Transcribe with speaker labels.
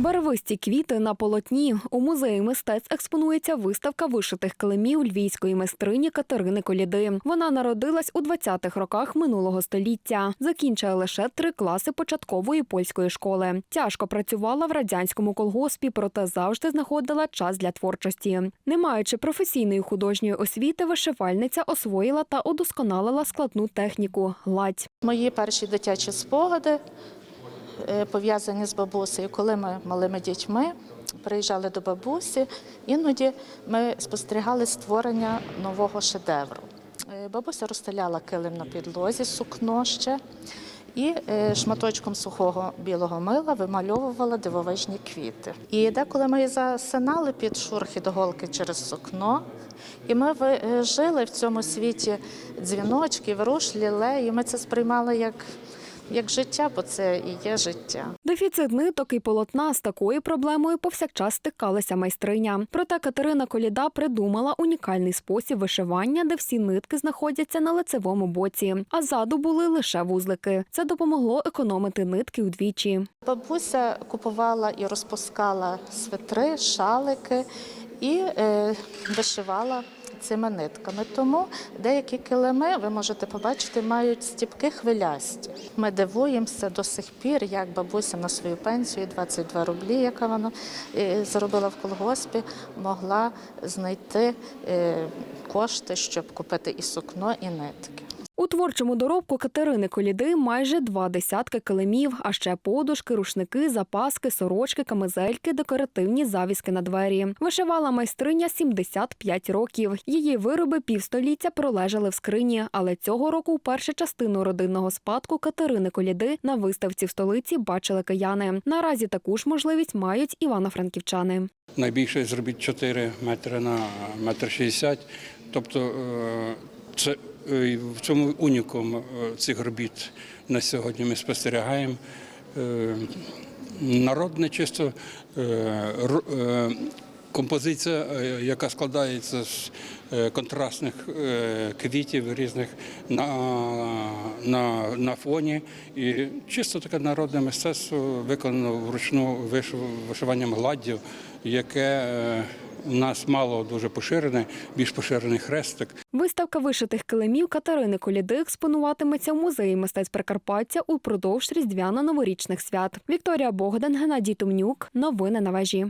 Speaker 1: Барвисті квіти на полотні. У музеї мистецтв експонується виставка вишитих килимів львівської майстрині Катерини Коліди. Вона народилась у 20-х роках минулого століття. Закінчила лише три класи початкової польської школи. Тяжко працювала в радянському колгоспі, проте завжди знаходила час для творчості. Не маючи професійної художньої освіти, вишивальниця освоїла та удосконалила складну техніку гладь.
Speaker 2: Мої перші дитячі спогади пов'язані з бабусею, коли ми малими дітьми приїжджали до бабусі, іноді ми спостерігали створення нового шедевру. Е, Бабуся розстеляла килим на підлозі, сукно ще. І е, шматочком сухого білого мила вимальовувала дивовижні квіти. І деколи ми засинали під шурхіт голки через сукно, і ми е, жили в цьому світі дзвіночків, руш, лілей, і ми це сприймали як, як життя, бо це і є життя.
Speaker 1: Дефіцит ниток і полотна з такою проблемою повсякчас стикалася майстриня. Проте Катерина Коліда придумала унікальний спосіб вишивання, де всі нитки знаходяться на лицевому боці, а ззаду були лише вузлики. Це допомогло економити нитки удвічі.
Speaker 2: Бабуся купувала і розпускала свитри, шалики і е, вишивала цими нитками. Тому деякі килими, ви можете побачити, мають стіпки хвилясті. Ми дивуємося до сих пір, як бабуся на свою пенсію, 22 рублі, яка вона е, заробила в колгоспі, могла знайти е, кошти, щоб купити і сукно, і нитки.
Speaker 1: У творчому доробку Катерини Коліди майже два десятки килимів, а ще подушки, рушники, запаски, сорочки, камизельки, декоративні завіски на двері. Вишивала майстриня 75 років. Її вироби півстоліття пролежали в скрині, але цього року вперше частину родинного спадку Катерини Коліди на виставці в столиці бачили кияни. Наразі таку ж можливість мають івано-франківчани.
Speaker 3: Найбільше зробіть 4 метри на метр 60. Тобто е, це в цьому унікум е, цих робіт на сьогодні ми спостерігаємо. Е, Народне чисто е, е, композиція, е, яка складається з е, контрастних е, квітів різних на, на, на фоні. І чисто таке народне мистецтво виконано вручну вишив- вишиванням гладдю, яке е, у нас мало дуже поширене, більш поширений хрестик.
Speaker 1: Виставка вишитих килимів Катерини Коліди експонуватиметься в музеї мистецтв Прикарпаття упродовж різдвяно-новорічних свят. Вікторія Богдан, Геннадій Тумнюк. Новини на вежі.